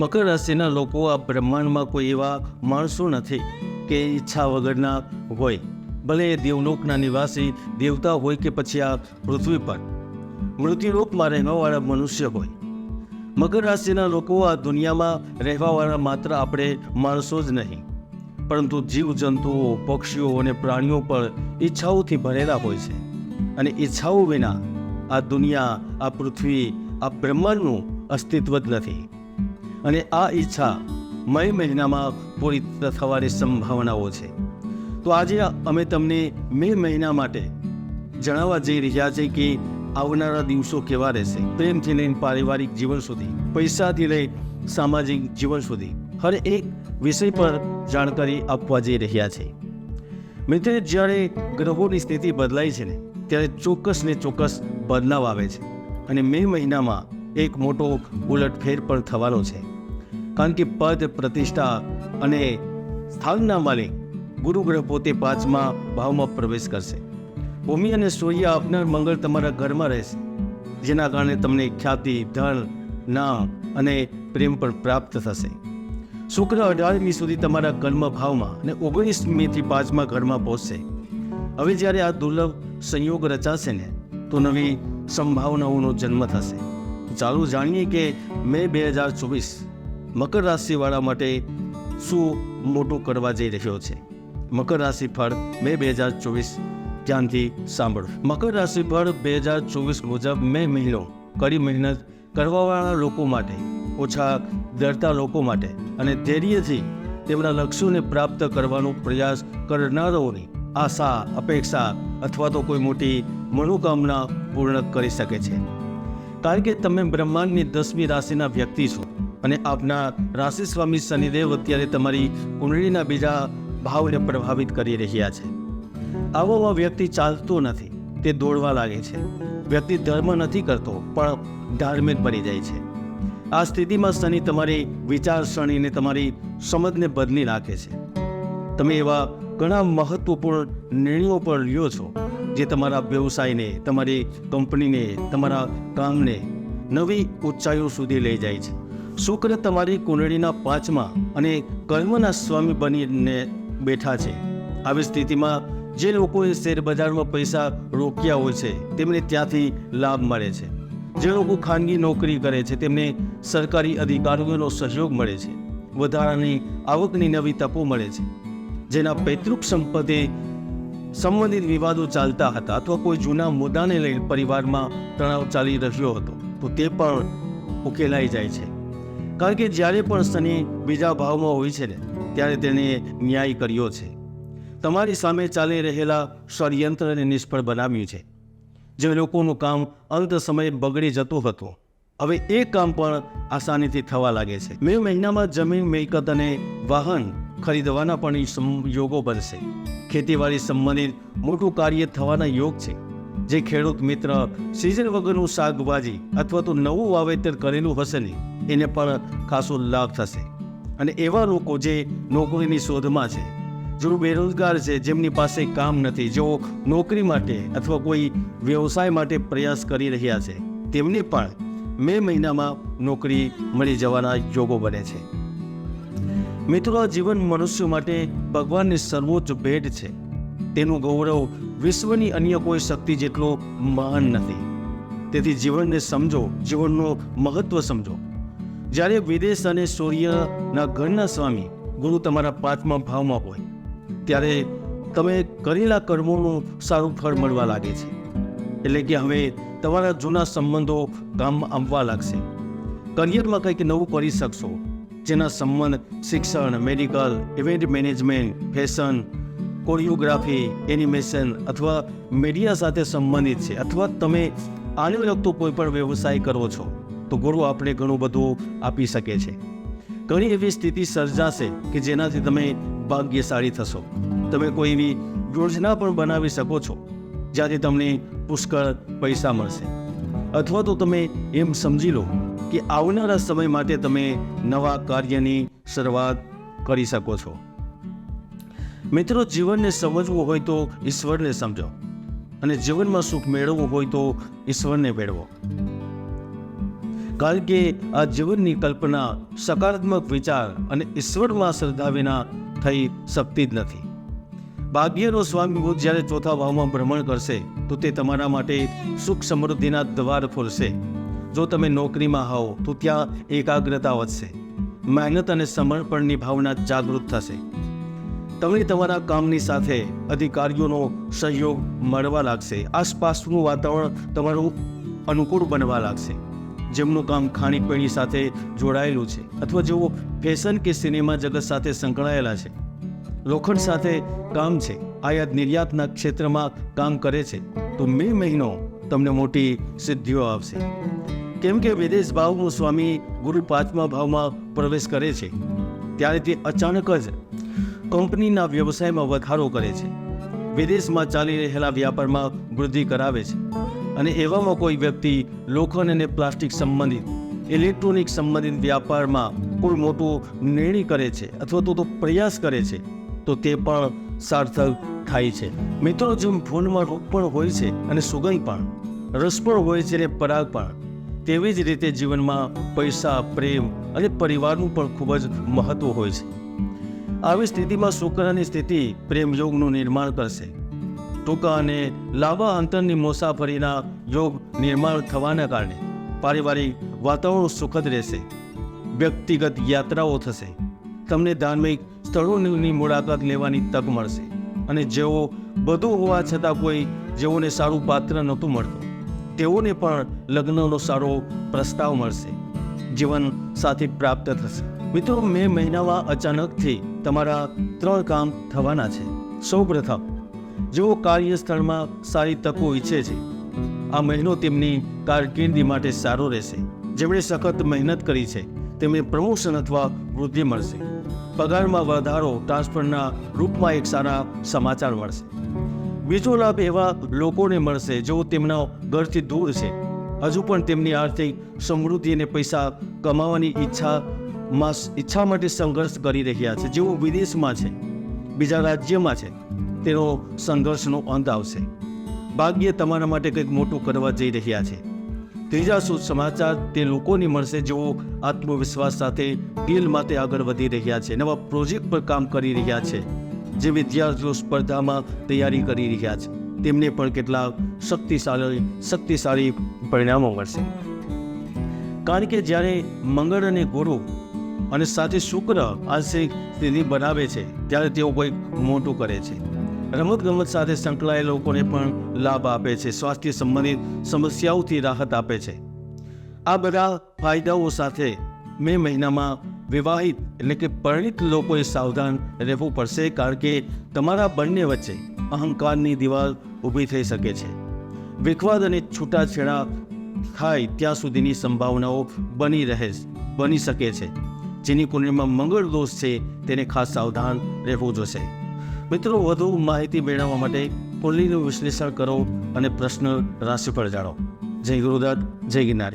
મકર રાશિના લોકો આ બ્રહ્માંડમાં કોઈ એવા માણસો નથી કે ઈચ્છા વગરના હોય. ભલે એ દેવલોકના નિવાસી, દેવતા હોય કે પછી આ પૃથ્વી પર. મૃત્યુલોકમાં રહેવાવાળા મનુષ્ય હોય. મકર રાશિના લોકો આ દુનિયામાં રહેવાવાળા માત્ર આપણે માણસો જ નહીં. પરંતુ જીવજંતુઓ, પક્ષીઓ અને પ્રાણીઓ પણ ઈચ્છાઓથી ભરેલા હોય છે. અને ઈચ્છાઓ વિના આ દુનિયા, આ પૃથ્વી, આ બ્રહ્માંડનું અસ્તિત્વ જ નથી. અને આ ઈચ્છા મે મહિનામાં પૂરી થવાની સંભાવનાઓ છે. તો આજે અમે તમને મે મહિના માટે જણાવવા જઈ રહ્યા છે કે આવનારા દિવસો કેવા રહેશે. પ્રેમથી લઈને પારિવારિક જીવન સુધી, પૈસાથી લઈ સામાજિક જીવન સુધી, હર એક વિષય પર જાણકારી આપવા જઈ રહ્યા છે. મિત્ર જ્યારે ગ્રહોની સ્થિતિ બદલાય છે ને, ત્યારે ચોક્કસ ને ચોક્કસ બદલાવ આવે છે. અને મે મહિનામાં એક મોટો ઉલટફેર પણ થવાનો છે. કારણ કે પદ, પ્રતિષ્ઠા અને સ્થાનના માલિક ગુરુ ગ્રહ પોતે પાંચમા ભાવમાં પ્રવેશ કરશે. ભૂમિ અને સૂર્ય આપનાર મંગળ તમારા ઘરમાં રહેશે, જેના કારણે તમને ખ્યાતિ, ધન, નામ અને પ્રેમ પણ પ્રાપ્ત થશે. શુક્ર અઢારમી સુધી તમારા કર્મ ભાવમાં અને ઓગણીસમીથી પાંચમા ઘરમાં પહોંચશે. હવે જ્યારે આ દુર્લભ સંયોગ રચાશે ને, તો નવી સંભાવનાઓનો જન્મ થશે. ચાલુ જાણીએ કે મે બે હજાર ચોવીસ મકર રાશિવાળા માટે શું મોટું કરવા જઈ રહ્યો છે? મકર રાશિ ફળ મે બે હજાર ચોવીસ ધ્યાનથી સાંભળો. મકર રાશિ ફળ બે હજાર ચોવીસ મુજબ મે મહિનો કડી મહેનત કરવાવાળા લોકો માટે, ઓછા ડરતા લોકો માટે અને ધૈર્યથી તેમના લક્ષ્યોને પ્રાપ્ત કરવાનો પ્રયાસ કરનારાઓની આશા, અપેક્ષા અથવા તો કોઈ મોટી મનોકામના પૂર્ણ કરી શકે છે. કારણ કે તમે બ્રહ્માંડની દસમી રાશિના વ્યક્તિ છો. અને આપના રાશિ સ્વામી શનિદેવ અત્યારે તમારી કુંડળીના બીજા ભાવને પ્રભાવિત કરી રહ્યા છે. આવામાં વ્યક્તિ ચાલતો નથી, તે દોડવા લાગે છે. વ્યક્તિ ધર્મ નથી કરતો, પણ ધાર્મિક બની જાય છે. આ સ્થિતિમાં શનિ તમારી વિચારસરણીને તમારી સમજને બદલી નાખે છે. તમે એવા ઘણા મહત્વપૂર્ણ નિર્ણયો પર લ્યો છો, જે તમારા વ્યવસાયને, તમારી કંપનીને, તમારા કામને નવી ઊંચાઈઓ સુધી લઈ જાય છે. શુક્ર તમારી કુંડળીના પાંચમા અને કર્મના સ્વામી બનીને બેઠા છે. આવી સ્થિતિમાં જે લોકોએ શેરબજારમાં પૈસા રોક્યા હોય છે, તેમને ત્યાંથી લાભ મળે છે. જે લોકો ખાનગી નોકરી કરે છે, તેમને સરકારી અધિકારીઓનો સહયોગ મળે છે. વધારાની આવકની નવી તકો મળે છે. જેના પૈતૃક સંપત્તિ સંબંધિત વિવાદો ચાલતા હતા અથવા કોઈ જૂના મુદ્દાને લઈને પરિવારમાં તણાવ ચાલી રહ્યો હતો, તો તે પણ ઉકેલાઈ જાય છે. કારણ કે જ્યારે પણ શનિ બીજા ભાવમાં હોય છે ને, ત્યારે તેણે ન્યાય કર્યો છે. તમારી સામે ચાલી રહેલા ષડયંત્રને નિષ્ફળ બનાવ્યું છે. જે લોકોનું કામ અંત સમયે બગડી જતું હતું. હવે એ કામ પણ આસાનીથી થવા લાગે છે. મે મહિનામાં જમીન, મિલકત અને વાહન ખરીદવાના પણ યોગો બનશે. ખેતીવાડી સંબંધિત મોટું કાર્ય થવાના યોગ છે. જે ખેડૂત મિત્ર સિઝન વગરનું શાકભાજી અથવા તો નવું વાવેતર કરેલું હશે ને એને પણ ખાસો લાભ થશે. અને એવા લોકો જે નોકરીની શોધમાં છે જેઓ બેરોજગાર છે, જેમની પાસે કામ નથી, જેઓ નોકરી માટે અથવા કોઈ વ્યવસાય માટે પ્રયાસ કરી રહ્યા છે, તેમને પણ મે મહિનામાં નોકરી મળી જવાના યોગો બને છે. મિત્રો જીવન મનુષ્ય માટે ભગવાનની સર્વોચ્ચ ભેટ છે. તેનું ગૌરવ વિશ્વની અન્ય કોઈ શક્તિ જેટલો મહાન નથી. તેથી જીવનને સમજો, જીવનનું મહત્વ સમજો. જ્યારે વિદેશ અને સૂર્યના ઘરના સ્વામી ગુરુ તમારા પાંચમા ભાવમાં હોય, ત્યારે તમે કરેલા કર્મોનું સારું ફળ મળવા લાગે છે. એટલે કે હવે તમારા જૂના સંબંધો કામ આવવા લાગશે. કરિયરમાં કંઈક નવું કરી શકશો, જેના સંબંધ શિક્ષણ, medical, event management, fashion, choreography, animation અથવા મીડિયા સાથે સંબંધિત છે. અથવા તમે આને લગતો કોઈ પણ વ્યવસાય કરો છો. તો ગુરુ આપણે ઘણું બધું આપી શકે છે. ઘણી એવી સ્થિતિ સર્જાશે કે જેનાથી તમે ભાગ્યશાળી થશો. તમે કોઈ એવી યોજના પણ બનાવી શકો છો, જ્યાંથી તમને પુષ્કળ પૈસા મળશે. અથવા તો તમે એમ સમજી લો કે આવનારા સમય માટે તમે નવા કાર્યની શરૂઆત કરી શકો છો. મિત્રો, જીવનને સમજવું હોય તો ઈશ્વરને સમજો અને જીવનમાં સુખ મેળવવું હોય તો ઈશ્વરને મેળવો. કારણ કે આ જીવનની કલ્પના સકારાત્મક વિચાર અને ઈશ્વરમાં શ્રદ્ધા વિના થઈ શકતી જ નથી. ભાગ્યનો સ્વામી જ્યારે ચોથા ભાવમાં ભ્રમણ કરશે, તો તે તમારા માટે સુખ સમૃદ્ધિના દ્વાર ખોલશે. જો તમે નોકરીમાં હોવ, તો ત્યાં એકાગ્રતા વધશે. મહેનત અને સમર્પણની ભાવના જાગૃત થશે. તમને તમારા કામની સાથે અધિકારીઓનો સહયોગ મળવા લાગશે. આસપાસનું વાતાવરણ તમારું અનુકૂળ બનવા લાગશે. જેમનું કામ ખાણીપીણી સાથે જોડાયેલું છે, અથવા જેઓ ફેશન કે સિનેમા જગત સાથે સંકળાયેલા છે. લોખંડ સાથે કામ છે, આયાત નિર્યાતના ક્ષેત્રમાં કામ કરે છે, તો મે મહિનો તમને મોટી સિદ્ધિઓ આવશે કેમ કે વિદેશ ભાવનો સ્વામી ગુરુ પાંચમા ભાવમાં પ્રવેશ કરે છે, ત્યારે તે અચાનક જ કંપનીના વ્યવસાયમાં વધારો કરે છે. વિદેશમાં ચાલી રહેલા વ્યાપારમાં વૃદ્ધિ કરાવે છે. અને એવામાં કોઈ વ્યક્તિ લોખંડ અને પ્લાસ્ટિક સંબંધિત, ઇલેક્ટ્રોનિક સંબંધિત વ્યાપારમાં કોઈ મોટું નિર્ણય કરે છે અથવા તો તો પ્રયાસ કરે છે, તો તે પણ સાર્થક થાય છે. મિત્રો, જેમ ફૂલમાં રોગ પણ હોય છે અને સુગંધ પણ, રસ પણ હોય છે અને પરાગ પણ, તેવી જ રીતે જીવનમાં પૈસા, પ્રેમ અને પરિવારનું પણ ખૂબ જ મહત્વ હોય છે. આવી સ્થિતિમાં શુક્રની સ્થિતિ પ્રેમયોગનું નિર્માણ કરશે. ટૂંકા અને લાંબા અંતરની મુસાફરીના યોગ નિર્માણ થવાના કારણે પારિવારિક વાતાવરણ સુખદ રહેશે. વ્યક્તિગત યાત્રાઓ થશે. તમને ધાર્મિક સ્થળોની મુલાકાત લેવાની તક મળશે અને જેઓ બધું હોવા છતાં કોઈ જેઓને સારું પાત્ર નહોતું મળતું, તેઓને પણ લગ્નનો સારો પ્રસ્તાવ મળશે. જીવન સાથી પ્રાપ્ત થશે. મિત્રો, મે મહિનામાં અચાનકથી તમારા ત્રણ કામ થવાના છે. સૌ પ્રથમ જેઓ કાર્યસ્થળમાં સારી તકો ઈચ્છે છે. આ મહિનો તેમની કારકિર્દી માટે સારો રહેશે. જેમણે સખત મહેનત કરી છે, તેમને પ્રમોશન અથવા વૃદ્ધિ મળશે. પગારમાં વધારો ટ્રાન્સફરના રૂપમાં એક સારા સમાચાર મળશે. બીજો લાભ એવા લોકોને મળશે જેઓ તેમના ઘરથી દૂર છે. હજુ પણ તેમની આર્થિક સમૃદ્ધિ અને પૈસા કમાવાની ઈચ્છામાં ઈચ્છા માટે સંઘર્ષ કરી રહ્યા છે. જેઓ વિદેશમાં છે, બીજા રાજ્યમાં છે. તેનો સંઘર્ષનો અંત આવશે. ભાગ્ય તમારા માટે કંઈક મોટું કરવા જઈ રહ્યા છે. ત્રીજા શુભ સમાચાર, તે લોકોને મળશે જેઓ આત્મવિશ્વાસ સાથે ડીલ માટે આગળ વધી રહ્યા છે, નવા પ્રોજેક્ટ પર કામ કરી રહ્યા છે, જે વિદ્યાર્થીઓ સ્પર્ધામાં તૈયારી કરી રહ્યા છે. તેમને પણ કેટલાક શક્તિશાળી શક્તિશાળી પરિણામો મળશે. કારણ કે જ્યારે મંગળ અને ગુરુ અને સાથે શુક્ર આંશિક સ્થિતિ બનાવે છે, ત્યારે તેઓ કંઈક મોટું કરે છે. રમતગમત સાથે સંકળાયેલા લોકોને પણ લાભ આપે છે. સ્વાસ્થ્ય સંબંધિત સમસ્યાઓથી રાહત આપે છે. આ બધા ફાયદાઓ સાથે મે મહિનામાં વિવાહિત એટલે કે પરિણિત લોકોએ સાવધાન રહેવું પડશે કારણ કે તમારા બંને વચ્ચે અહંકારની દિવાલ ઊભી થઈ શકે છે. વિખવાદ અને છૂટાછેડા થાય ત્યાં સુધીની સંભાવનાઓ બની રહે બની શકે છે. જેની કુંડળીમાં મંગળ દોષ છે તેને ખાસ સાવધાન રહેવું જોશે. મિત્રો, વધુ માહિતી મેળવવા માટે કુંડલીનું વિશ્લેષણ કરો અને પ્રશ્ન રાશિફળ જાણો. જય ગુરુદત્ત, જય ગિરનારી.